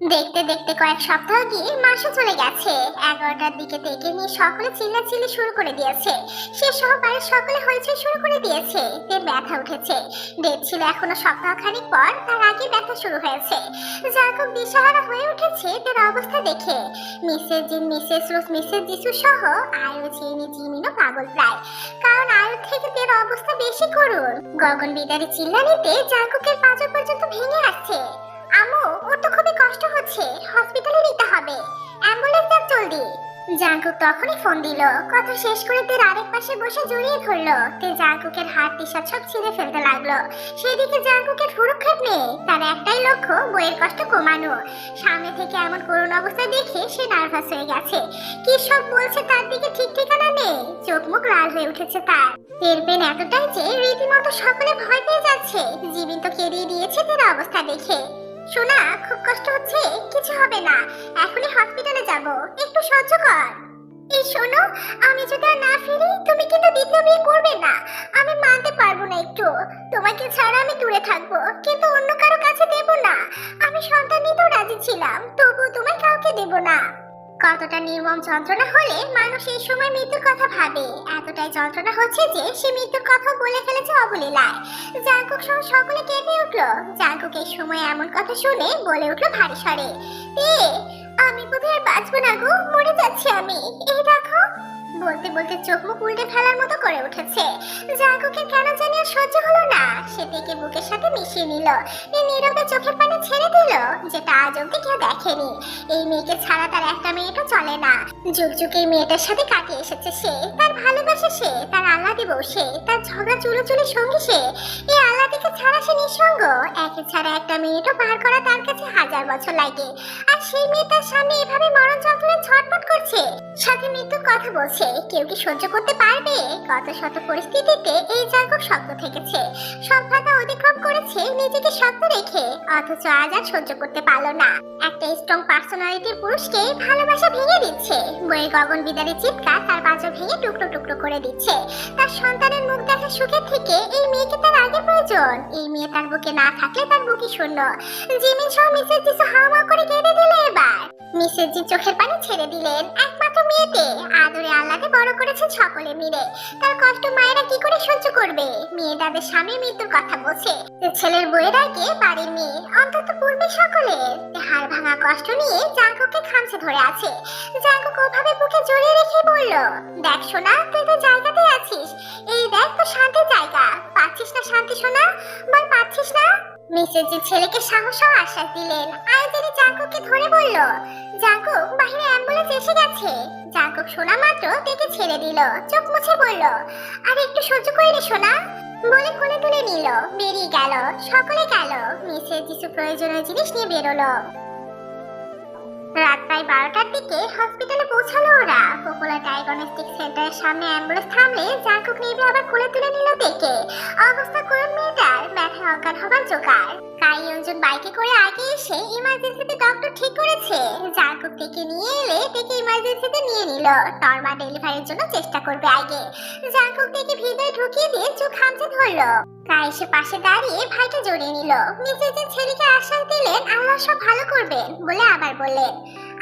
দেখতে দেখতে কয়েক সপ্তাহ গিয়ে মাসে চলে গেছে। এগারোটার দিকে ডেকে নিয়ে সকলে চিল্লাচিল্লি শুরু করে দিয়েছে। সে সহ বাড়ির সকলে হয়েছে শুরু করে দিয়েছে। এর ব্যথা উঠেছে। ডেট ছিল এখনও সপ্তাহ খানিক পর তার আগে ব্যথা শুরু হয়েছে। জাকব দিশাহারা হয়ে উঠেছে তার অবস্থা দেখে। Mrs Jin Mrs Rose Mrs যিশু সহ আয়ু জিনি জিমিনও পাগল প্রায়। কারণ আয়ু থেকে তের অবস্থা বেশি করুন। গগন বিদারি চিল্লানিতে জাকবের পাঁচর পর্যন্ত ভেঙে আসছে। আমু ওর তো খুবই কষ্ট হচ্ছে। হসপিটালে নিতে হবে। অ্যাম্বুলেন্স ডাক জলদি। জাঙ্কুক তখনই ফোন দিল। কথা শেষ করে তের আরেক পাশে বসে জড়িয়ে ধরলো। তে জাঙ্কুকের হাত টিশার্ট সব ছিঁড়ে ফেলতে লাগল। সেদিকে জাঙ্কুকের ভুরুক্ষেপ নেই। তার একটাই লক্ষ্য, বইয়ের কষ্ট কমানো। সামনে থেকে এমন করুণ অবস্থা দেখে সে নার্ভাস হয়ে গেছে। কি সব বলছে তার দিকে ঠিক ঠিকানা নেই। চোখ মুখ লাল হয়ে উঠেছে তার। এর পেন এতটাই যে রীতিমতো সকলে ভয় পেয়ে যাচ্ছে। জীবিত কেড়িয়ে দিয়েছে তার অবস্থা দেখে। শোনা খুব কষ্ট হচ্ছে, কিছু হবে না। এখনই হসপিটালে যাব। একটু সহ্য কর। এই শোনো, আমি যদি আর না ফিরি, তুমি কিন্তু দ্বিতীয় বিয়ে করবে না। আমি মানতে পারব না একটু। তোমাকে ছাড়া আমি দূরে থাকব। কিন্তু অন্য কারও কাছে দেব না। আমি সন্তান নিতেও রাজি ছিলাম তবু তোমায় কাউকে দেব না। কতটা নির্মম যন্ত্রণা হলে মানুষ এই সময় মৃত্যুর কথা ভাবে? এতটাই যন্ত্রণা হচ্ছে যে সে মৃত্যুর কথা বলে ফেলেছে অবলীলায়। জাঙ্কুক সহ সকলে কেঁদে উঠল। জাঙ্কুক এই সময় এমন কথা শুনে বলে উঠল ভারী স্বরে আমি বোধহয় বাঁচবো না গো, মরে যাচ্ছি আমি। এই দেখো বলতে বলতে চোখ মুখ উল্টে ফেলার মতো করে উঠেছে। জাঙ্কুকের কেন জানি আর সহ্য হলো না। সে থেকে বুকের সাথে মিশিয়ে নিল। এ নীরবে চোখের পানি ছেড়ে দিল, যেটা আজ অব্দি কেউ দেখেনি। এই মেয়েকে ছাড়া তার একটা মেয়েটা চলে না। যুগ যুগ এই মেয়েটার সাথে কাটিয়ে এসেছে সে? তার ভালোবাসে সে? তার আল্লাহ দিব সে? তার ঝগড়া চুলোচুলি সঙ্গী সে? এই আল্লাহকে ছাড়া সে নিঃসঙ্গ? একে ছাড়া একটা মিনিটও পার করা তার কাছে হাজার বছর লাগে। আর সেই মেয়ে তার সামনে এভাবে মরণ যন্ত্রণায় ছটফট করছে? সাথে মৃত্যুর কথা বলছে। কেউ কি সহ্য করতে পারবে? কত শত পরিস্থিতিতে এই জাগক শক্ত থেকেছে। বাধা অতিক্রম করেছে নিজেকে শক্ত রেখে। অথচ আজ আর সহ্য করতে পারল না। একটা স্ট্রং পার্সোনালিটির পুরুষকে ভালোবাসা ভেঙে দিচ্ছে। বইয়ের গগন বিদারে চিৎকার তার বাজা ভেঙে টুকরো টুকরো করে দিচ্ছে। তার সন্তানের মুখ দেখা সুখের থেকে এই মেয়েকে তার আগে প্রয়োজন। এই মেয়ে তার বুকে না থাকলে তার বুকে শূন্য। জিমিন সহ মিসেস জিসু হাওয়া করে কেঁদে দিল এবার। মিসেস চোখের পানি ছেড়ে দিলেন। একমাত্র মেয়েতে। আদরে আল্লাহকে বড় করেছেন সকলে মিলে। তার কষ্ট মায়েরা কি করে সহ্য করবে? মেয়ে তাদের স্বামী মৃত্যুর কথা বলছে। ছেলের বইয়ের বাড়ির মেয়ে, অন্তত পূর্বে সকলের। হাড় ভাঙা কষ্ট নিয়ে জাঙ্কুকে খামছে ধরে আছে। জাঙ্কুক ওভাবে বুকে জড়িয়ে রেখে বলল, দেখ সোনা, তুই তো জায়গাতে আছিস। এই দেখ, তো শান্তির জায়গা। পাচ্ছিস না শান্তি সোনা? বল, পাচ্ছিস না? মিসেস জি ছেলেকে সাহস ও আশ্বাস দিলেন আয়োজনে জাঙ্কুককে ধরে বলল, জাঙ্কুক, বাহিরে অ্যাম্বুলেন্স এসে গেছে। জাঙ্কুক শোনা মাত্র দেখে ছেড়ে দিল, চোখ মুছে বলল, আর একটু সহ্য করে রে সোনা? বলে কোলে তুলে নিল, বেরিয়ে গেল, সকলে গেল। মিসেস যিশু প্রয়োজনীয় জিনিস নিয়ে বেরোলো। প্রায় বারোটার দিকে হসপিটালে পৌঁছালো ওরা। পপুলার ডায়াগনস্টিক সেন্টারের সামনে অ্যাম্বুলেন্স থামলে জাঙ্কুক নেবে আবার কোলে তুলে নিল দেখে। অবস্থা করুন মেয়েটার ব্যথায় অজ্ঞান হবার জোগাড়। কাই অঞ্জন বাইকে করে আগে এসে ইমার্জেন্সিতে ডক্টর ঠিক করেছে। জাঙ্কুক থেকে নিয়ে এলে থেকে ইমার্জেন্সিতে নিয়ে নিল। নর্মাল ডেলিভারির জন্য চেষ্টা করবে আগে। জাঙ্কুক থেকে ভিতরে ঢুকিয়ে দিয়ে চোখ হামচে ধরলো। কাই এসে পাশে দাঁড়িয়ে ভাইকে জড়িয়ে নিল। নিজের ছেলেকে আশ্বাস দিলেন, আল্লাহ সব ভালো করবেন বলে আবার বললেন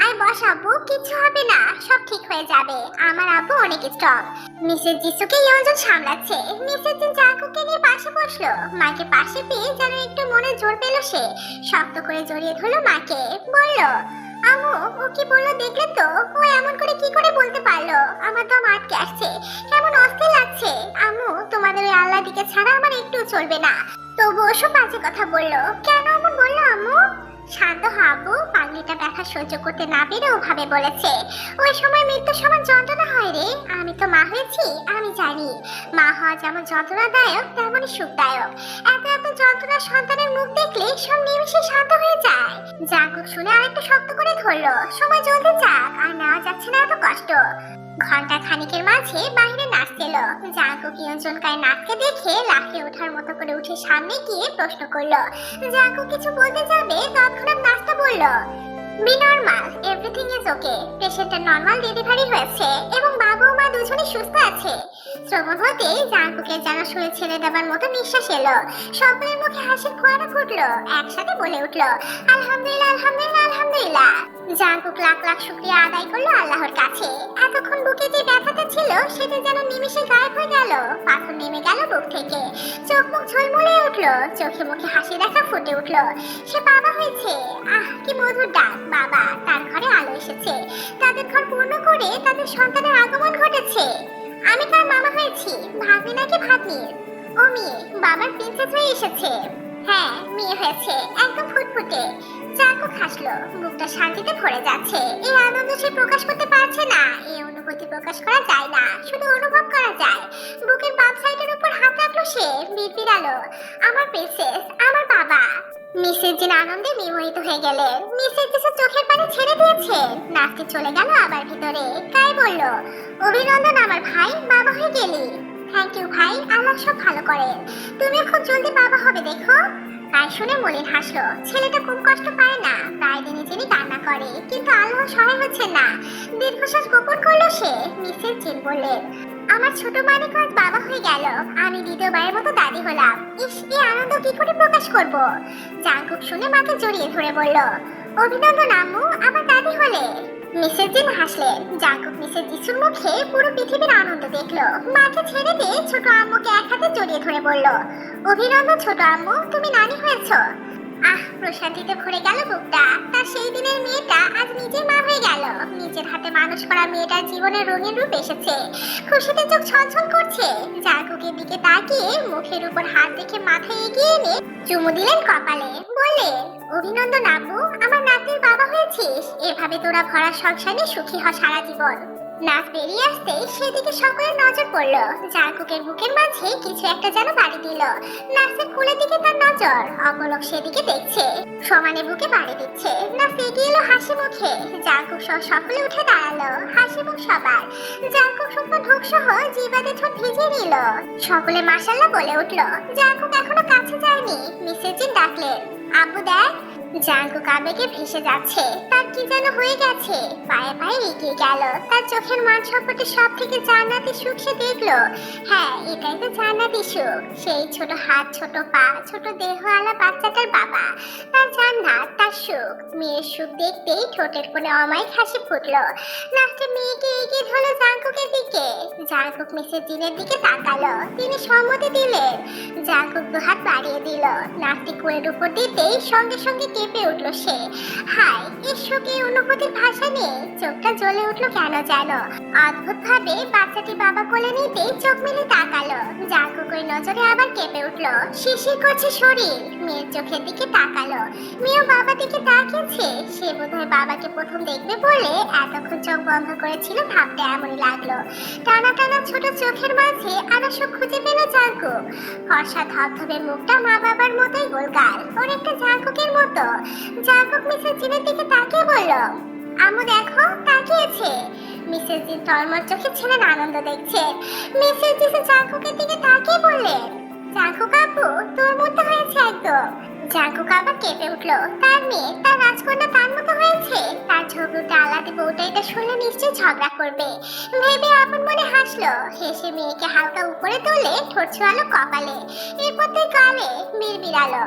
আয় বস আব্বু কিছু হবে না, সব ঠিক হয়ে যাবে। আমার আব্বু অনেক স্ট্রং মিসেস যিশুকে ইয়জন সামলাচ্ছে। মিসেস জিন জাঙ্কুকে নিয়ে পাশে বসল। মাকে পাশে পেয়ে যেন একটু মনে জোর পেল সে। শক্ত করে জড়িয়ে ধরলো মাকে। বলল আমু ও কি বলল দেখলে তো? ও এমন করে কি করে বলতে পারল? আমার তো আটকে আসছে। কেমন অস্থির লাগছে। আমু তোমাদের ওই আল্লাহ দিকে ছাড়া আমার একটু চলবে না। তবু ওসব বাজে কথা বলল। কেন এমন বলল আম্মু? শান্ত হাবু পাগলিটা ব্যথা সহ্য করতে না পেরে ওভাবে বলেছে। ওই সময় মৃত্যু সমান যন্ত্রণা হয় রে। আমি তো মা হয়েছি, আমি জানি। মা হওয়া যেমন যন্ত্রণাদায়ক, তেমনই সুখদায়ক। এত এত যন্ত্রণা সন্তানের মুখ দেখলে সব নিমিষে শান্ত হয়ে যায়। জাগুক শুনে আরেকটু শক্ত করে ধরলো। সময় জলদি যাক, আর নেওয়া যাচ্ছে না এত কষ্ট। ঘণ্টা খানিকের মাঝে বাইরে এলো। জাগো কিয়ঞ্জনকায় নাচকে দেখে লাফিয়ে ওঠার মতো করে উঠে সামনে গিয়ে প্রশ্ন করল, জাগো, কিছু বলতে যাবে? তৎক্ষণাৎ নাচতে বলল, be normal everything is okay পেশেন্টের নর্মাল ডেলিভারি হয়েছে এবং বাবা মা দুজনেই সুস্থ আছে। শ্রবণ হতে জাঙ্কুকে যেন শুয়ে ছেড়ে দেবার মতো নিঃশ্বাস এলো। সকলের মুখে হাসির ফোয়ারা ফুটলো, একসাথে বলে উঠল, আলহামদুলিল্লাহ আলহামদুলিল্লাহ আলহামদুলিল্লাহ। জাঙ্কুক লাখ লাখ শুক্রিয়া আদায় করল আল্লাহর কাছে। এতক্ষণ বুকে যে ব্যথাটা ছিল, সেটা যেন নিমিষে গায়েব হয়ে গেল। পাথর নেমে গেল বুক থেকে। চোখ মুখ ঝলমলে উঠল, চোখে মুখে হাসি দেখা ফুটে উঠল। সে বাবা হয়েছে। আহ, কি মধুর ডাক, বাবা। তার ঘরে আলো এসেছে। তাদের ঘর পূর্ণ করে তাদের সন্তানের আগমন ঘটেছে। আমি তার মামা হয়েছি, ভাগ্নি নাকি ভাগ্নির ও মেয়ে, বাবার প্রিন্সেস হয়ে এসেছে। হ্যাঁ মেয়ে হয়েছে, একদম ফুটফুটে। জাঙ্কুক হাসলো মুখটা শান্তিতে ভরে যাচ্ছে। এই আনন্দ সে প্রকাশ করতে পারছে না। এই অনুভূতি প্রকাশ করা যায় না, শুধু অনুভব করা যায়। বুকের বাম সাইডের উপর হাত রাখল সে বিড়বিড়ালো আমার প্রিন্সেস আমার বাবা। মিসেস জিন আনন্দে বিমোহিত হয়ে গেলেন। মিসেস জিসের চোখের পানি ছেড়ে দিয়েছে। নাচতে চলে গেল আবার ভিতরে। কাই বলল, অভিনন্দন আমার ভাই, বাবা হয়ে গেলি। থ্যাংক ইউ ভাই আল্লাহ সব ভালো করেন। তুমিও খুব জলদি বাবা হবে, দেখো। তাই শুনে মলিন হাসলো। ছেলেটা খুব কষ্ট পায় না। প্রায় দিনই যিনি কান্না করে, কিন্তু আল্লাহ সহায় হচ্ছে না। দীর্ঘশ্বাস গোপন করল সে। মিসেস জিন বললেন আমার ছোট মানিক আজ বাবা হয়ে গেল। আমি দ্বিতীয়বারের মতো দাদি হলাম। ইস এই আনন্দ কি করে প্রকাশ করব? জাঙ্কুক শুনে মাকে জড়িয়ে ধরে বলল, অভিনন্দন আম্মু, আমার দাদি হলে। মিসেস জিন হাসলেন। জাঙ্কুক মিসেস যিশুর মুখে পুরো পৃথিবীর আনন্দ দেখল। মাকে ছেড়ে দিয়ে ছোট আম্মুকে এক হাতে জড়িয়ে ধরে বলল, অভিনন্দন ছোট আম্মু, তুমি নানি হয়েছো। আহ প্রশান্তিতে ভরে গেল বুকটা। সেই দিনের মেয়েটা আজ মা হয়ে গেল। নিজের হাতে মানুষ করা মেয়েটার জীবনের রূপ এসেছে। খুশিতে চোখ ছলছল করছে। জাগুকের দিকে তাকিয়ে মুখের উপর হাত রেখে মাথায় এগিয়ে এনে চুমু দিলেন কপালে। বললেন, অভিনন্দন আব্বু, আমার নাতির বাবা হয়েছিস। এভাবে তোরা ভরা সংসারে সুখী হ সারা জীবন। নাচ বেরিয়ে আসতে সেদিকে সকলের নজর পড়ল। জাগুকের বুকের মাঝে কিছু একটা যেন বাড়ি দিল। নার্সের কোলের দিকে তার নজর। অপলক সেদিকে দেখছে। সমানে বুকে বাড়ি দিচ্ছে। নার্স এগিয়ে এলো হাসি মুখে। জাগুক সহ সকলে উঠে দাঁড়াল। হাসি মুখ সবার। জাগুক শুকনো ঢোক সহ জিবাদে ঠোঁট ভিজিয়ে নিল। সকলে মাসাল্লাহ বলে উঠল জাগুক এখনও কাছে যায়নি। মিসেস জিন ডাকলেন, আব্বু দেখ জাঙ্কুক আবেগে ভেসে যাচ্ছে। তার কি যেন হয়ে গেছে। পায়ে পায়ে এগিয়ে গেল। তার চোখের মান সপটে সব থেকে জান্নাতি সুখ সে দেখল। হ্যাঁ এটাই তো জান্নাতি সুখ। সেই ছোট হাত, ছোট পা, ছোট দেহওয়ালা বাচ্চাটার বাবা। তার জান্নাত, তার সুখ। মেয়ের সুখ দেখতেই ঠোঁটের কোণে অমায়িক হাসি ফুটলো। লাস্টে মেয়েকে এগিয়ে ধরলো জাঙ্কুকের দিকে। জাঙ্কুক মিসের দিনের দিকে তাকালো। তিনি সম্মতি দিলেন। জাঙ্কুক দুহাত বাড়িয়ে দিল। নাকটি কোলের উপর দিতেই সঙ্গে সঙ্গে কেঁপে উঠল সে। হায় এর শোকে অনুভূতির ভাষা নেই? চোখটা জ্বলে উঠল কেন যেন? অদ্ভুত ভাবে বাচ্চাটি বাবা কোলে নিতেই চোখ মেলে তাকালো। যা ওই নজরে আবার কেঁপে উঠল। শিশির করছে শরীর। মেয়ের চোখের দিকে তাকালো। মেয়েও বাবা দিকে তাকিয়েছে। সে বোধহয় বাবাকে প্রথম দেখবে বলে এতক্ষণ চোখ বন্ধ করেছিল ভাবতে এমনই লাগল। টানা টানা ছোট চোখের মাঝে আরও সুখ খুঁজে পেল জাঙ্কুক ফর্সা ধবধবে মুখটা মা বাবার মতোই গোলগাল অনেকটা জাঙ্কুকের মতো। জাঙ্কুক মিসেস জিনের দিকে তাকিয়ে বলল আম্মু দেখো, তাকিয়েছে। মিসেস জিন টলমল চোখে ছেলের আনন্দ দেখছে। মিসেস জিসে জাঙ্কুকের দিকে তাকিয়ে বললেন জাঙ্কুক আপু তোর মতো হয়েছে একদম জাঙ্কুক আবার কেঁপে উঠল। তার মেয়ে, তার রাজকন্যা তার মতো হয়েছে। তার ঝগড়ুটা আলাদা বউটা এটা শুনলে নিশ্চয়ই ঝগড়া করবে। ভেবে আপন মনে হাসলো। হেসে মেয়েকে হালকা উপরে তুলে ঠোঁট ছোয়ালো কপালে। এরপর তুই গালে বিড়বিড়ালো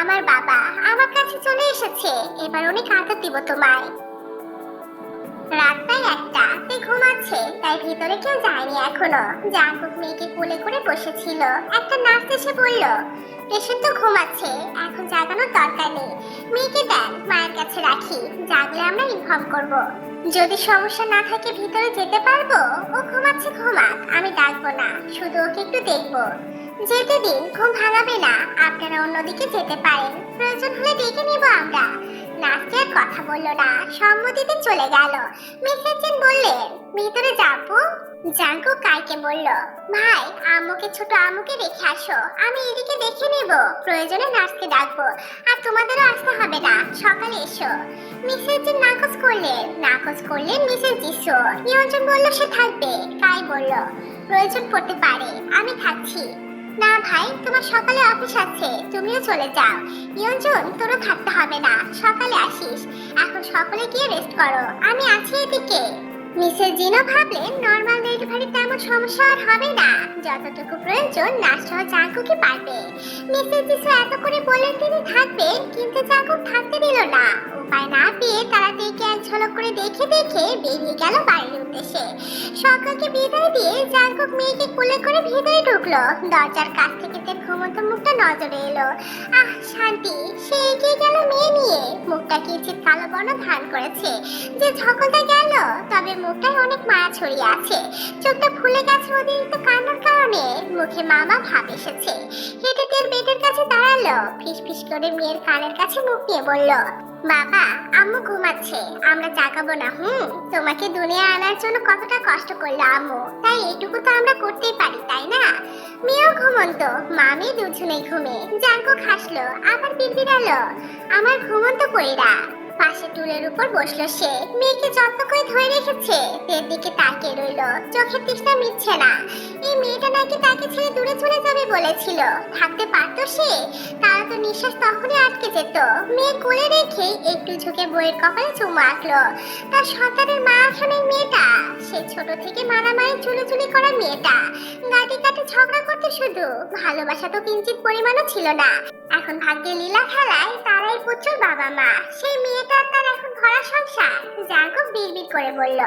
আমার বাবা, আমার কাছে চলে এসেছে। এবার অনেক আদর দিব তোমায়। রাত প্রায় একটা তুই ঘুমাচ্ছে তাই ভিতরে কেউ যায়নি এখনও। জাঙ্কুক মেয়েকে কোলে করে বসেছিল। একটা নার্স এসে বলল, পেশেন্ট তো ঘুমাচ্ছে, এখন জাগানোর দরকার নেই। মেয়েকে দেন, মায়ের কাছে রাখি, জাগলে আমরা ইনফর্ম করব। যদি সমস্যা না থাকে ভিতরে যেতে পারব, ও ঘুমাচ্ছে, ঘুমাক, আমি ডাকবো না, শুধু ওকে একটু দেখব। যেতে দিন, ঘুম ভাঙাবে না, আপনারা অন্যদিকে যেতে পারেন। প্রয়োজন হলে ডেকে নিব আমরা। কথা বলল না। সম্মতিতে চলে গেল। মিসেস জিন বললেন ভিতরে যাব? জাঙ্কু কাইকে বলল, ভাই আম্মুকে ছোট আম্মুকে রেখে আসো। আমি এদিকে দেখে নেব। প্রয়োজনে নার্সকে ডাকবো। আর তোমাদেরও আসতে হবে না। সকালে এসো। মিসেস জিন নাকচ করলেন নাকচ করলেন মিসেস যিশু নিয়ন্ত্রণ বলল, সে থাকবে। কাই বলল, প্রয়োজন পড়তে পারে। আমি থাকছি। না ভাই, তোমার সকালে অফিস আছে, তুমিও চলে যাও। নিয়ন্ত্রণ তোরও থাকতে হবে না, সকালে আসিস। এখন সকলে গিয়ে রেস্ট করো, আমি আছি এদিকে। মিসেস জিনো ভাবলেন নর্মাল ডেলিভারি তেমন সমস্যা আর হবে না, যতটুকু প্রয়োজন নার্স জাঙ্কুকি পারবে। মিসেস জিসু এত করে বললেন তিনি থাকবেন, কিন্তু জাঙ্কুক থাকতে দিল না। উপায় না পেয়ে তারা এক করে দেখে দেখে বেরিয়ে গেল বাড়ির উদ্দেশ্যে। সকালকে বিদায় দিয়ে জাঙ্কুক মেয়েকে কোলে করে ভিতরে ঢুকলো। দরজার কাছ থেকে তার ঘুমন্ত মুখটা নজরে এলো। আহ, শান্তি, সে এগিয়ে গেল মেয়ে নিয়ে। মুখটা কিঞ্চিত কালো বর্ণ ধারণ করেছে যে ঝকলটা গেল, তবে মুখটায় অনেক মায়া ছড়িয়ে আছে। চোখটা ফুলে গেছে অতিরিক্ত কান্নার কারণে মুখে মামা ভাব এসেছে। হেঁটে তের বেডের কাছে দাঁড়াল। ফিস ফিস করে মেয়ের কানের কাছে মুখ নিয়ে বলল, বাবা, আম্মু ঘুমাচ্ছে। আমরা জাগাবো না, হুম? তোমাকে দুনিয়া আনার জন্য কতটা কষ্ট করল আম্মু। তাই এটুকু তো আমরা করতেই পারি, তাই না? মেয়েও ঘুমন্ত। মামি দুজনেই ঘুমে। জাঙ্কু হাসলো আবার বিড়বিড়ালো, আমার ঘুমন্ত কইরা। পাশে টুলের উপর বসল সে। মেয়েকে যত্ন করে ধরে রেখেছে। তের দিকে তাকিয়ে রইল। চোখের তৃষ্ণা মিটছে না। এই মেয়েটা নাকি তাকে ছেড়ে দূরে চলে যাবে বলেছিল। থাকতে পারতো সে? তারা তো নিঃশ্বাস তখনই আটকে যেত। মেয়ে কোলে রেখে একটু ঝুঁকে বইয়ের কপালে চুমু আঁকলো। তার সন্তানের মা এই মেয়েটা। সে ছোট থেকে মারামারি, চুলোচুলি করা মেয়েটা। গাটি কাটে ঝগড়া করতে শুধু। ভালোবাসা তো কিঞ্চিত পরিমাণও ছিল না। এখন ভাগ্যে লীলা খেলায় তারাই পুত্র বাবা মা সেই মেয়েটা তার এখন ভরা সংসার। জাগো বিড়বিড় করে বলল।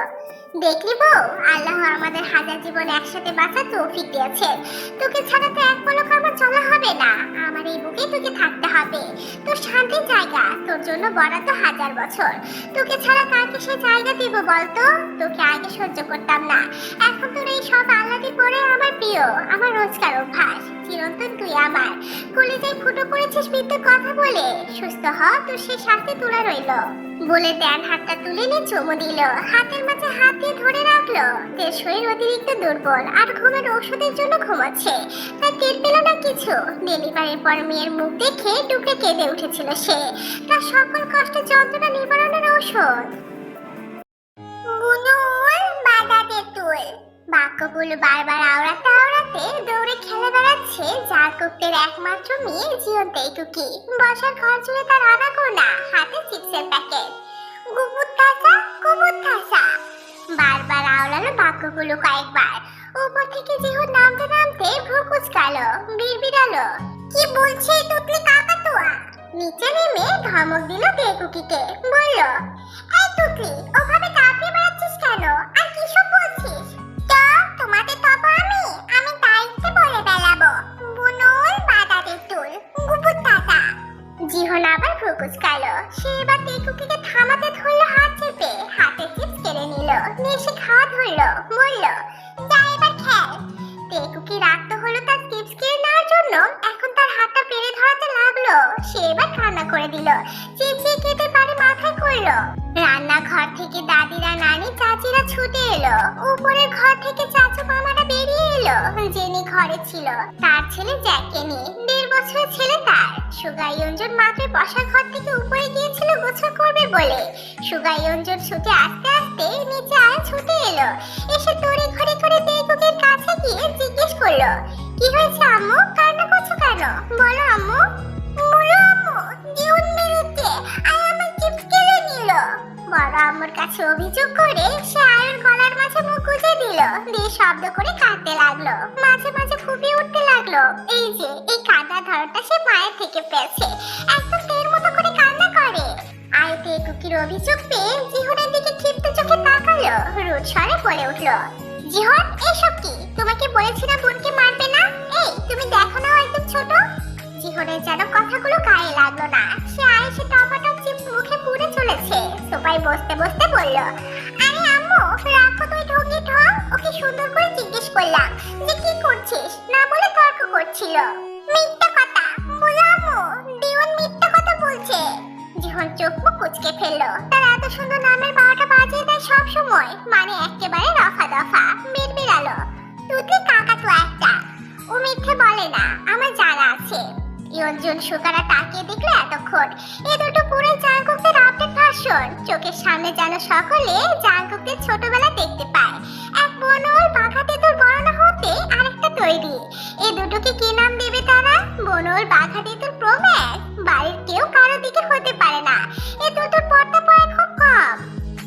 দেখলি বউ আল্লাহ আমাদের হাজার জীবন একসাথে বাঁচা তৌফিক দিয়েছে তোকে ছাড়া তো এক পলক আমার চলা হবে না। আমার এই বুকে তোকে থাকতে হবে। তোর শান্তির জায়গা, তোর জন্য বরাদ্দ হাজার বছর। তোকে ছাড়া কাকে সে জায়গা দিব বলতো? তোকে আগে সহ্য করতাম না। এখন তোর এই সব আল্লাদি পরে আমার প্রিয়, আমার রোজকার অভ্যাস। চিরন্তন তুই আমার। কলেজায় ফুটো করেছিস মৃত্যুর কথা বলে। সুস্থ হ, তোর সে শাস্তি তোলা রইল। বলে ড্যান হাতটা তুলে নিয়ে চুমু দিল। হাতের মাঝে হাত দিয়ে ধরে রাখল। যে শরীর অতিরিক্ত দুর্বল আর ঘুমের ওষুধের জন্য ঘুমাচ্ছে। তা টের পেল না কিছু। ডেলিভারির পর মেয়ের মুখ দেখে টুকরে কেঁদে উঠেছিল সে। তার সকল কষ্টের যন্ত্রণা নিবারণের ঔষধ। বুনুল বাধা তেঁতুল। বাক্যগুলো বারবার আওড়াতে আওড়াতে দৌড়ে খেলে বেড়াচ্ছে জাকুবদের একমাত্র মেয়ে জীবন তেইটুকি বসার ঘর জুড়ে তার আনাগোনা হাতে চিপসের প্যাকেট। গুবুর তাসা গুবুর তাসা বারবার আওড়ালো বাক্যগুলো কয়েকবার। উপর থেকে জিহুর নামতে নামতে ভ্রু কুচকালো, বিড়বিড়ালো। কি বলছে এই তুতলি কাকাতুয়া? নিচে নেমে ধমক দিল বেকুকিকে বলল, এই তুতলি, ওভাবে এলো জেনি ঘরে ছিল, তার ছেলে জ্যাককে নিয়ে দেড় বছরের ছেলে তার। সুগাই অঞ্জন মাত্র বসার ঘর থেকে উপরে গিয়েছিল গোসল করবে বলে। সুগাই অঞ্জন ছুটে আস্তে আস্তে নিচে আয় ছুটে এলো। এসে তড়ি ঘড়ি করে দেবুকের কাছে গিয়ে জিজ্ঞেস করল, কি হয়েছে আম্মু? কান্না করছ কেন? বলো আম্মু। বলো আম্মু, দিউন মেরেছে। আর আমার চিপস কেড়ে নিল। বড় আম্মুর কাছে অভিযোগ করে সে আয়ের গলার মাঝে মুখ গুজে দিল, দিয়ে শব্দ করে কাঁদতে লাগল। মাঝে মাঝে ফুপিয়ে উঠতে লাগল। এই যে, এই কান্নার ধরনটা সে মায়ের থেকে পেয়েছে একদম তের মতো করে কান্না করে। আয়তে কুকির অভিযোগ পেয়ে জিহনের দিকে ক্ষিপ্ত চোখে তাকালো, রুদ স্বরে বলে উঠল, জিহন, এসব কি? তোমাকে বলেছি না বোনকে মারবে না? এই, তুমি দেখো না একদম ছোট? জিহনের যেন কথাগুলো গায়ে লাগল না, সে বসতে বসতে বলল, আরে আম্মু, রাখো তুই ঢঙ্গি ঢং, ওকে সুন্দর করে জিজ্ঞেস করলাম যে কি করছিস? না বলে তর্ক করছিল। মিথ্যা কথা, বলো আম্মু, দিওয়ান মিথ্যা কথা বলছে। জিহন চোখ মুখ কুচকে ফেলল, তার এত সুন্দর নামের বারোটা বাজিয়ে দেয় সব সময় মানে একেবারে রফা দফা বের বেরালো তুই কাকা তো একটা? ও মিথ্যে বলে না, আমার জানা আছে। ইয়ঞ্জন সুকারা তাকিয়ে দেখল এতক্ষণ। এ দুটো পুরো জাঙ্কুকদের আপডেট ভার্সন চোখের সামনে যেন সকলে জাঙ্কুকদের ছোটবেলা দেখতে পায়। এক বনল বাঘা তেতুর বর্ণনা হতে আরেকটা তৈরি। এ দুটোকে কি নাম দেবে তারা? বনল বাঘা তেতুর প্রম্যাক বাড়ির কেউ কারও দিকে হতে পারে না। এ দুটোর পর্দা পড়ে খুব কম।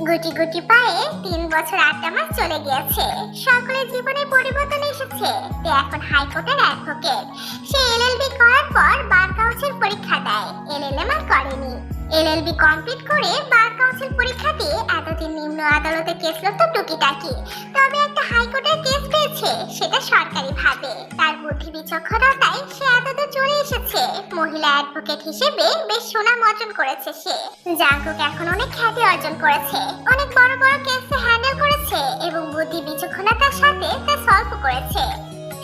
গুটি গুটি পায়ে তিন বছর আটটা মাস চলে গিয়েছে। সকলের জীবনে পরিবর্তন এসেছে। তে এখন হাইকোর্টের অ্যাডভোকেট। সে এলএলবি করার পর বার কাউন্সিল পরীক্ষা দেয়। এলএলএম আর করেনি। এলএলবি কমপ্লিট করে বার কাউন্সিল পরীক্ষা দিয়ে এতদিন নিম্ন আদালতে কেস লড়তো টুকিটাকি। তবে একটা হাইকোর্টের কেস পেয়েছে, সেটা সরকারি ভাবে। তার বুদ্ধি বিচক্ষণতায় সে এতদূর চলে এসেছে। মহিলা অ্যাডভোকেট হিসেবে বেশ সুনাম অর্জন করেছে সে। জাঙ্কুক এখন অনেক খ্যাতি অর্জন করেছে। অনেক বড় বড় কেস হ্যান্ডেল করেছে এবং বুদ্ধি বিচক্ষণতার সাথে তা সলভ করেছে।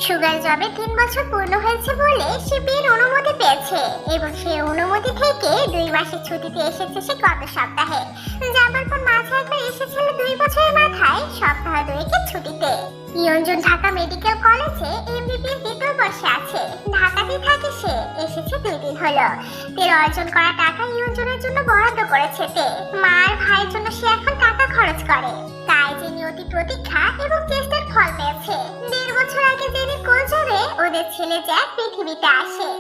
সুগার জবে তিন বছর পূর্ণ হয়েছে বলে সে বিয়ের অনুমতি পেয়েছে এবং সে অনুমতি থেকে দুই মাসের ছুটিতে এসেছে সে গত সপ্তাহে। যাবার পর মাঝে একবার এসেছিল দুই বছরের মাথায় সপ্তাহ দুয়েকের ছুটিতে। ইয়ঞ্জন ঢাকা মেডিকেল কলেজে এমবিবিএস দ্বিতীয় বর্ষে আছে। ঢাকাতেই থাকে সে। এসেছে দুই দিন হলো। তের অর্জন করা টাকা ইয়ঞ্জনের জন্য বরাদ্দ করেছে তে। মা আর ভাইয়ের জন্য সে এখন টাকা খরচ করে। তাই যে নিয়তি প্রতীক্ষা এবং চেষ্টার ফল পেয়েছে। দেড় বছর আগে কোল যাবে ওদের ছেলে জ্যাক পৃথিবীতে আসে।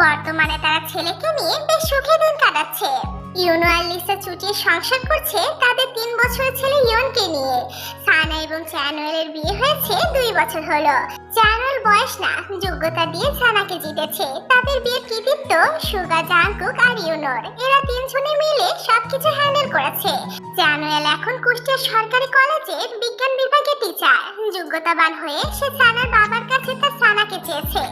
বর্তমানে তারা ছেলেকে নিয়ে বেশ সুখে দিন কাটাচ্ছে। ইউনো আর লিসা চুটিয়ে সংসার করছে তাদের তিন বছরের ছেলে ইয়নকে নিয়ে। সানা এবং চ্যানুয়েলের বিয়ে হয়েছে দুই বছর হলো। চ্যানুয়েল বয়স না, যোগ্যতা দিয়ে সানাকে জিতেছে। তাদের বিয়ের কৃতিত্ব সুগা, জাংকুক আর ইউনোর। এরা তিনজনে মিলে সবকিছু হ্যান্ডেল করেছে। চ্যানুয়েল এখন কুষ্টিয়া সরকারি কলেজের বিজ্ঞান বিভাগের টিচার। যোগ্যতাবান হয়ে সে সানার বাবার কাছে তার সানাকে চেয়েছে।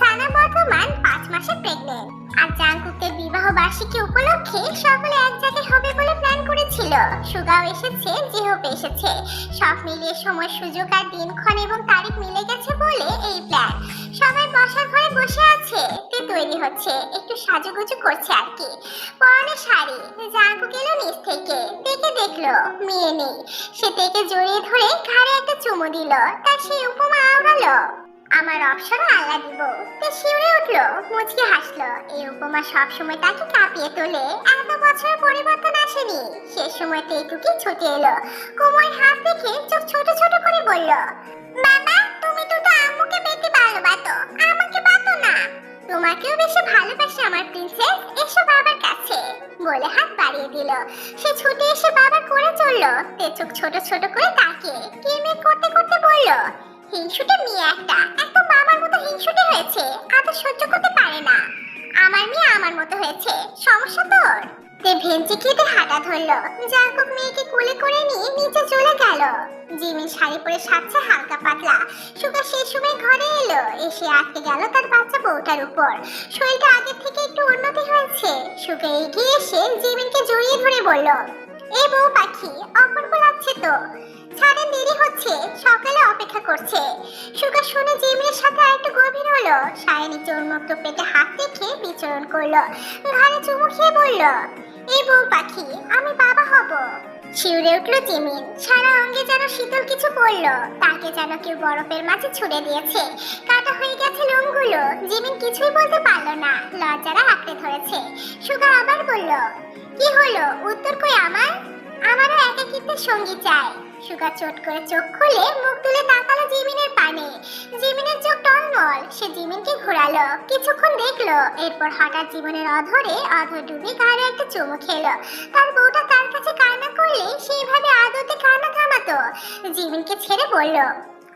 সানা বর্তমান পাঁচ মাসে প্রেগনেন্ট আর জাংকুকের বিবাহ বার্ষিকী উপলক্ষে সকলে এক জায়গায় হবে বলে প্ল্যান করেছিল। সুগাও এসেছে, জিহোপ এসেছে। সব মিলিয়ে সময়, সুযোগ আর দিনক্ষণ এবং তারিখ মিলে গেছে বলে এই প্ল্যান। সবাই বসার ঘরে বসে আছে, তে তৈরি হচ্ছে। একটু সাজুগুজু করছে আর কি। পরনে শাড়ি জাঙ্কুক এলো নিচ থেকে। দেখে দেখল, মেয়ে নেই। সে তেকে জড়িয়ে ধরে ঘাড়ে একটা চুমু দিল, তার সেই উপমা আওড়ালো। আমার অপসরা আল্লাহ দিব। তে শিউরে উঠল, মুচকি হাসলো। এই উপমা সবসময় তাকে কাঁপিয়ে তোলে। এত বছর পরিবর্তন আসেনি। সে সময় তেটুকি ছুটে এলো। কোমর হাত দেখে চোখ ছোট ছোট করে বলল, বাবা, তুমি তো তো আম্মুকে বেশি ভালোবাসো। আমাকে বাতো না। তোমাকেও বেশি ভালোবাসে আমার প্রিন্সেস এসো বাবার কাছে। বলে হাত বাড়িয়ে দিল। সে ছুটে এসে বাবার করে চলল। তে চোখ ছোট ছোট করে তাকে কিরমির করতে করতে বলল হিংসুটে মেয়ে একটা। একদম বাবার মতো হিংসুটে হয়েছে আদর সহ্য করতে পারে না। আমার মেয়ে আমার মতো হয়েছে, সমস্যা তোর? তে ভেঞ্চি কেটে হাঁটা ধরলো। জাকব মেয়েকে কোলে করে নিয়ে নিচে চলে গেল। জিমিন শাড়ি পরে সাজছে হালকা পাতলা। সুগা সেই সময় ঘরে এলো, এসে আটকে গেল তার বাচ্চা বউটার উপর। শরীরটা আগের থেকে একটু উন্নতি হয়েছে। সুগা এগিয়ে এসে জিমিনকে জড়িয়ে ধরে বলল, এ বউ পাখি, অপূর্ব লাগছে তো। ছাড়েন দেরি হচ্ছে, সকালে অপেক্ষা করছে। সুগা শুনে জিমিনের সাথে আরেকটু গভীর হলো। সায়নী চোরমুক্ত পেটে হাত রেখে বিচরণ করল। ঘাড়ে চুমু খেয়ে বলল এই বউ পাখি, আমি বাবা হব। শিউরে উঠল জিমিন সারা অঙ্গে যেন শীতল কিছু পড়ল তাকে যেন কেউ বরফের মাঝে ছুড়ে দিয়েছে। কাটা হয়ে গেছে লোমগুলো। জিমিন কিছুই বলতে পারল না। লজ্জারা আঁকড়ে ধরেছে। সুগা আবার বলল, কি হলো? উত্তর কই আমার? আমারও একাকিত্বের সঙ্গী চাই। সুগা চট করে চোখ খুলে মুখ তুলে তাকালো জিমিনের পানে। জিমিনের চোখ টলমল, সে জিমিনকে ঘোরালো, কিছুক্ষণ দেখল, এরপর হঠাৎ জীবনের অধরে অধর ডুবে গাড়ি একটা চুমু খেলো। তার বউটা তার কাছে কান্না করলে সেইভাবে আদতে কান্না থামাতো। জিমিনকে ছেড়ে বলল,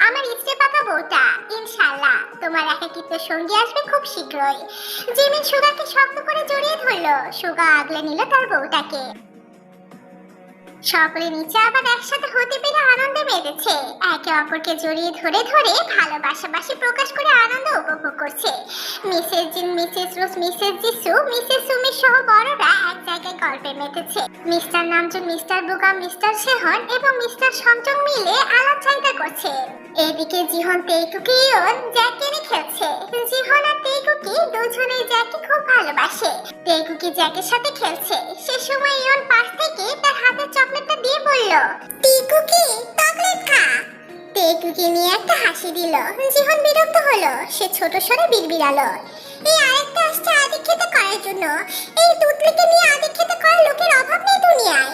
আমার ইচ্ছে পাকা বউটা, ইনশাআল্লাহ, তোমার একাকিত্ব সঙ্গী আসবে খুব শীঘ্রই। জিমিন সুগাকে শক্ত করে জড়িয়ে ধরলো। সুগা আগলে নিল তার বউটাকে। সকলে নিচে আবার একসাথে হতে পেরে আনন্দে মেতেছে একে অপরকে জড়িয়ে ধরে ধরে ভালোবাসাবাসি প্রকাশ করে আনন্দ উপভোগ করছে। Mrs Jin, Mrs Rose Mrs Jisoo Mrs Sumi সহ বড়রা এক জায়গায় গল্পে মেতেছে। Mister Namjoon, Mister Buka Mister Sehun এবং মিস্টার সংচং মিলে আলাপ চাহিদা করছে। এদিকে জিহন তেইকুকে ইয়ন জ্যাককে নিয়ে খেলছে। জিহন আর তেইকুকি দুজনেই জ্যাককে খুব ভালোবাসে। তেইকুকি জ্যাকের সাথে খেলছে। সে সময় ইয়ন পাশ থেকে হাসি দিল। জিহন বিরক্ত হলো। সে ছোট স্বরে বিড়বিড়ালো। এই আরেকটা আসছে আদিক্ষেত করার জন্য। এই টুটলিকে নিয়ে আদিক্ষেত করার লোকের অভাব নেই দুনিয়ায়।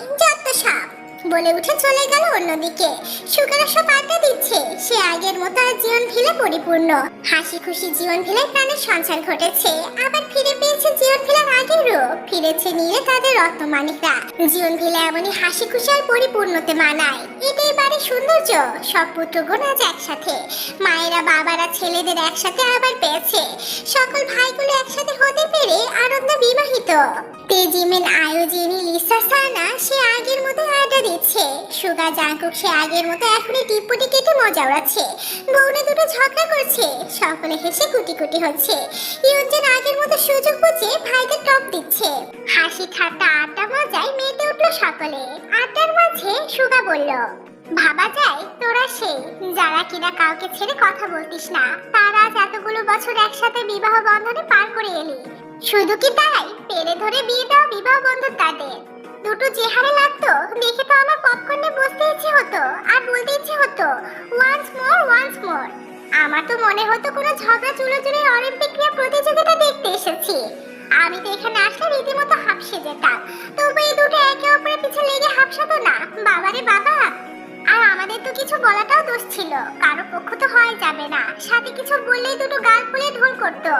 বলে উঠে চলে গেল অন্যদিকে। সুগার সব আড্ডা দিচ্ছে। সে আগের মতো আর জীবন ফিলে পরিপূর্ণ। হাসি খুশি জীবন ফিলে প্রাণের সঞ্চার ঘটেছে। আবার ফিরে পেয়েছে জীবন ফিলার আগের রূপ। ফিরেছে নিয়ে তাদের রত্নমানিকরা জীবন ফিলে এমনই হাসি খুশি আর পরিপূর্ণতে মানায়। এটাই বাড়ি সৌন্দর্য। সব পুত্রগণ আজ একসাথে। মায়েরা, বাবারা, ছেলেদের একসাথে আবার পেয়েছে। সকল ভাইগুলো একসাথে হতে পেরে আনন্দ বিবাহিত। তেজিমেন, আয়োজিনী, লিসা, সানা সে আগের মতো আড্ডা দিচ্ছে। সুগা জাঙ্কুক সে আগের মতো এখনই টিপ্পটি কেটে মজা উড়াচ্ছে। বউনে দুটো ঝগড়া করছে। সকলে হেসে কুটি কুটি হচ্ছে। ইয়ঞ্জন আগের মতো সুযোগ বুঝে ভাইকে টপ দিচ্ছে। হাসি ঠাট্টা আড্ডা মজায় মেতে উঠল সকলে। আড্ডার মাঝে সুগা বলল, ভাবা যায়, তোরা সেই। যারা কিনা কাউকে ছেড়ে কথা বলতিস না, তারা আজ এতগুলো বছর একসাথে বিবাহ বন্ধনে পার করে এলি। শুধু কি তাই? পেরে ধরে বিয়ে দেওয়া বিবাহ বন্ধন তাদের। দুটো চেহারা লাগতো, দেখে তো আমার পপকর্নে বসতে ইচ্ছে হতো, আর বলতে ইচ্ছে হতো ওয়ান্স মোর ওয়ান্স মোর আমার তো মনে হতো কোনো ঝগড়া, চুলোচুরির অলিম্পিক ক্রীড়া প্রতিযোগিতা দেখতে এসেছি। আমি তো এখানে আসলে রীতিমতো হাঁপসে যেতাম। তবু এই দুটো একে অপরের পিছনে লেগে হাঁপসাতো না। বাবারে বাবা! কিছু বলাটাও দোষ ছিল। কারও পক্ষ তো হয় যাবে না। সাথে কিছু বললেই দুটো গাল ফুলে ঢোল করতো।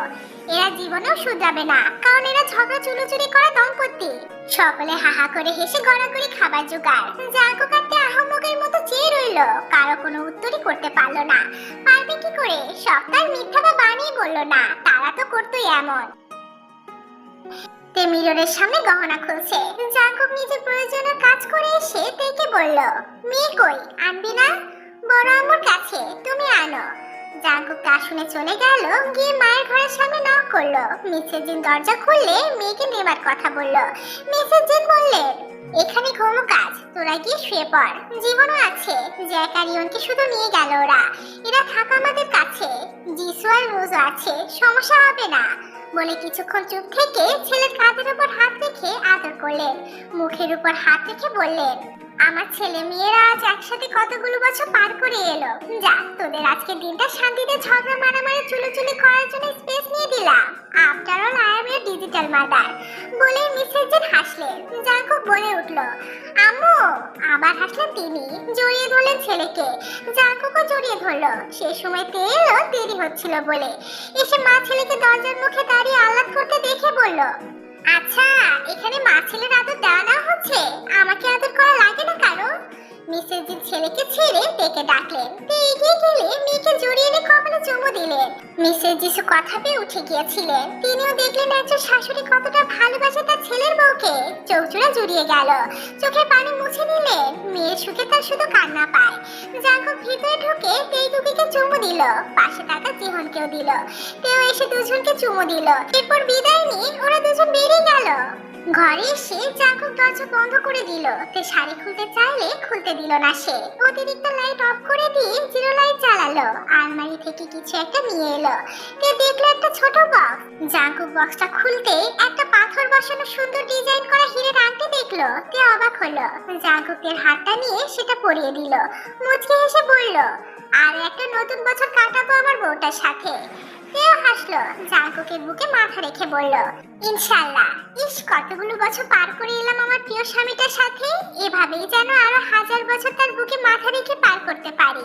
এরা জীবনেও শুধরাবে না, কারণ এরা ঝগড়া চুলোচুরি করা দম্পতি। সকলে হাহা করে হেসে গড়াগড়ি খাবার জোগাড়। জাগো কাটতে আহম্মকের মতো চেয়ে রইল। কারও কোনো উত্তরই করতে পারল না। পারবে কি করে? সব তার মিথ্যা বা বানিয়ে বলল না। তারা তো করতোই এমন। তে সামনে গহনা খুলছে। জাঙ্কুক নিজের প্রয়োজনীয় কাজ করে এসে তেকে বলল, মেয়ে কই? আনবি না? বড় আম্মুর কাছে, তুমি আনো। জাঙ্কুক তা শুনে চলে গেল, গিয়ে মায়ের ঘরের সামনে নক করল। মিসেস জিন দরজা খুললে মেয়েকে নেবার কথা বলল। মিসেস জিন বললেন এখানে ঘুমো কাজ, তোরা গিয়ে শুয়ে পড়। জীবনও আছে, জ্যাক আর ইয়নকে শুধু নিয়ে গেল ওরা। এরা থাকা আমাদের কাছে। জিসু আর রোজও আছে, সমস্যা হবে না। বলে কিছুক্ষণ চুপ থেকে ছেলের কাঁধের উপর হাত রেখে আদর করলেন। মুখের উপর হাত রেখে বললেন আমার ছেলে মেয়েরা আজ একসাথে কতগুলো বছর পার করে এলো? যা, তোদের আজকে দিনটা শান্তিতে ঝগড়া মারামারি চুলোচুলি করার জন্য স্পেস নিয়ে দিলাম। After all I am digital mother বলে মিসেস জেন হাসলেন জাঙ্কুক বলে উঠল, আম্মু, আবার হাসলেন তিনি? জড়িয়ে ধরলেন ছেলেকে। জাঙ্কুকও জড়িয়ে ধরলো। সে সময় এলো, দেরি হচ্ছিল বলে। এসে মা ছেলেকে দরজার মুখে দাঁড়িয়ে আলাপ করতে দেখে বলল আচ্ছা এখানে মা ছেলের আদর দেওয়া না হচ্ছে আমাকে আদর করা লাগে না কারও? মিসেস ছেলেকে ছেড়ে ডেকে ডাকলেন এগিয়ে গেলে মেয়েকে জড়িয়ে এনে কপালে চুমু দিলেন। মিসেস যিশু কথা পেয়ে উঠে গিয়েছিলেন, তিনিও দেখলেন একজন শাশুড়ি কতটা ভালোবাসে তার ছেলের বউকে। চোখ জোড়া জুড়িয়ে গেল চোখের পানি মুছে নিলেন, মেয়ের সুখে তার শুধু কান্না পায়। জাঙ্কুক ভিতরে ঢুকে তেইটুকিকে চুমু দিল, পাশে থাকা জিহনকেও দিল। তেও এসে দুজনকে চুমু দিল, এরপর বিদায় নিয়ে ওরা দুজন বেরিয়ে গেল। ঘরে এসে জাঙ্কুক দরজা বন্ধ করে দিল। তে শাড়ি খুলতে চাইলে খুলতে দিল না সে। অতিরিক্ত লাইট অফ করে দিয়ে জিরো লাইট চালালো আলমারি থেকে কিছু একটা নিয়ে এলো। তে দেখল একটা ছোট বক্স জাঙ্কুক বক্সটা খুলতে একটা পাথর বসানো সুন্দর ডিজাইন করা হিরের আংটি দেখল। তে অবাক হলো। জাঙ্কুকের হাতটা নিয়ে সেটা পরিয়ে দিল। মুচকে হেসে বলল, আর একটা নতুন বছর কাটাবো আমার বউটার সাথে। তেও হাসলো, জাঙ্কুকের বুকে মাথা রেখে বলল, ইনশাল্লাহ, ইস, কতগুলো বছর পার করে এলাম আমার প্রিয় স্বামীটার সাথে। এভাবেই যেন আরও হাজার বছর তার বুকে মাথা রেখে পার করতে পারি।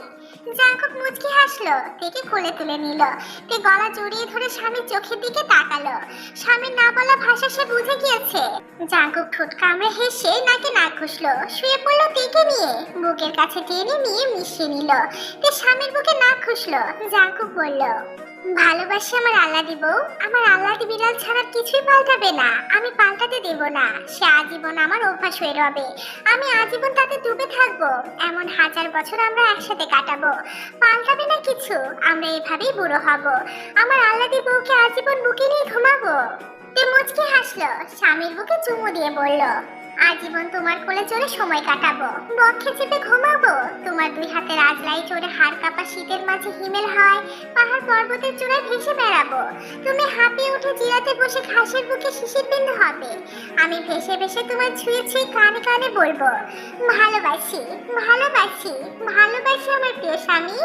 জাঙ্কুক মুচকি হাসলো, তেকে কোলে তুলে নিল, তে গলা জড়িয়ে ধরে স্বামীর চোখের দিকে তাকালো। স্বামীর না বলা ভাষা সে বুঝে গিয়েছে। জাঙ্কুক ঠোঁট কামড়ে হেসে নাকে নাক ঘুষলো, শুয়ে পড়ল তেকে নিয়ে। বুকের কাছে টেনে নিয়ে মিশিয়ে নিল, তে স্বামীর বুকে নাক ঘুষলো। জাঙ্কুক বলল ভালোবাসি আমার আল্লাহ দিব আমার আল্লাহ বিড়াল ছাড়া কিছুই পাল্টাবে না। আমি পাল্টাতে দেব না। সে আজীবন আমার অভ্যাস হয়ে রবে। আমি আজীবন তাতে ডুবে থাকব। এমন হাজার বছর আমরা একসাথে কাটাবো। পাল্টাবে না কিছু, আমরা এভাবেই বুড়ো হব। আমার আল্লাহ বউকে আজীবন বুকে নিয়ে ঘুমাবো। তে মুচকি হাসলো, স্বামীর বুকে চুমু দিয়ে বলল আজীবন তোমার কোলে চড়ে সময় কাটাবো। বক্ষে চেপে ঘুমাবো। তোমার দুই হাতের আজলাই চড়ে হাড় কাপা শীতের মাঝে হিমেল হয়, পাহাড় পর্বতের চূড়ায় ভেসে বেড়াবো। তুমি হাঁপিয়ে উঠে জিরাতে বসে ঘাসের বুকে শিশির বিন্দু হবে। আমি ভেসে ভেসে তোমার ছুঁয়ে ছুঁয়ে কানে কানে বলব, ভালোবাসি ভালোবাসি ভালোবাসি আমার প্রিয় স্বামী।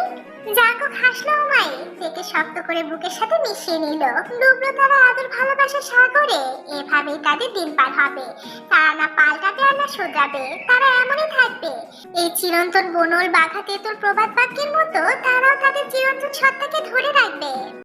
জাগক হাসলো উমাই থেকে শক্ত করে বুকের সাথে মিশিয়ে নিল। ডুবলো আদর ভালোবাসা সাগরে এভাবেই তাদের দিন পার হবে। তারা না পাল্টাবে আর না শোধরাবে, তারা এমনই থাকবে। এই চিরন্তন বনল বাঘা তেতুল প্রবাদ বাক্যের মতো তারাও তাদের চিরন্তন সত্তাকে ধরে রাখবে।